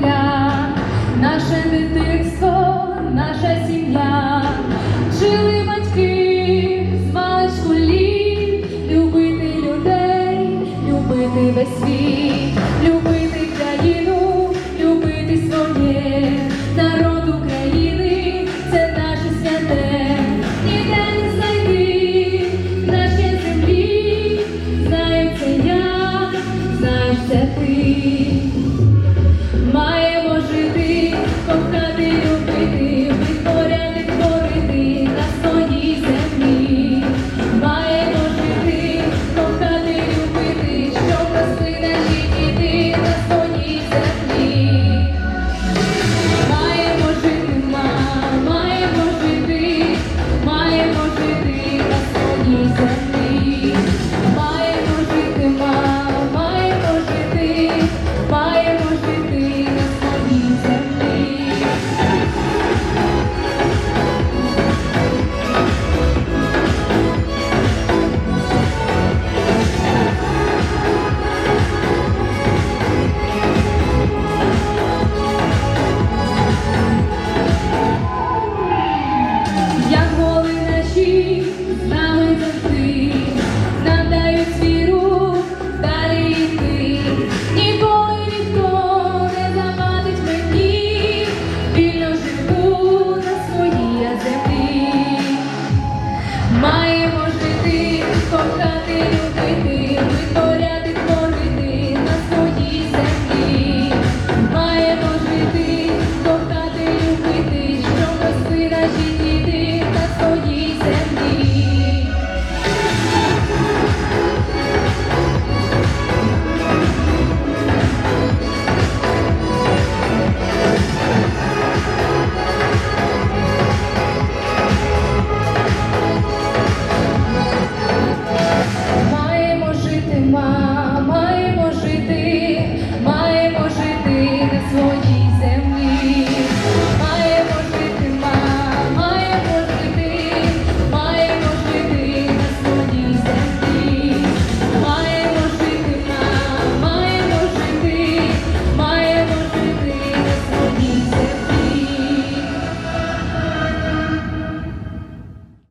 земля, наше дитинство, наша сім'я, жили батьки, з маличку любити людей, любити весь світ, любити країну, любити своє, народ України, це наше святе, ніде не знайти наші землі, знаю я, знаєш. кохати.